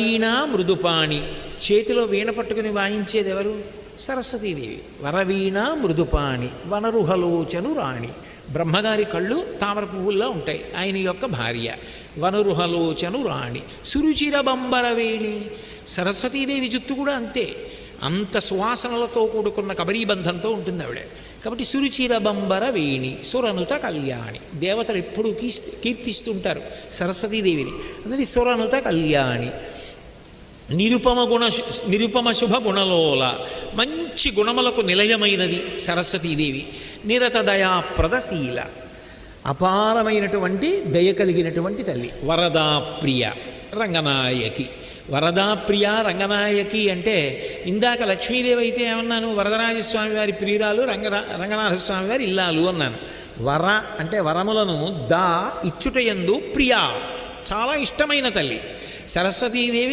వీణ మృదుపాణి. చేతిలో వీణ పట్టుకుని వాయించేది ఎవరు సరస్వతీదేవి. వరవీణ మృదుపాణి వనరుహలోచను రాణి. బ్రహ్మగారి కళ్ళు తామర పువ్వుల్లో ఉంటాయి ఆయన యొక్క భార్య. వనరుహలోచను రాణి. సురుచిర బంబరవేణి సరస్వతీదేవి జుత్తు కూడా అంతే. అంత సువాసనలతో కూడుకున్న కబరీబంధంతో ఉంటుంది ఆవిడ కాబట్టి సురుచిర బంబర వేణి సురనుత కళ్యాణి. దేవతలు ఎప్పుడూ కీర్తి కీర్తిస్తుంటారు సరస్వతీదేవిని. అందుది సురనుత కళ్యాణి. నిరుపమ గుణ నిరుపమ శుభ గుణలోల మంచి గుణములకు నిలయమైనది సరస్వతీదేవి. నిరత దయాప్రదశీల అపారమైనటువంటి దయ కలిగినటువంటి తల్లి. వరదాప్రియ రంగనాయకి. వరదాప్రియ రంగనాయకి అంటే ఇందాక లక్ష్మీదేవి అయితే ఏమన్నాను? వరదరాజస్వామి వారి ప్రియురాలు రంగరా రంగనాథస్వామి వారి ఇల్లాలు అన్నాను. వర అంటే వరములను దా ఇచ్చుటయందు ప్రియా. చాలా ఇష్టమైన తల్లి. సరస్వతీదేవి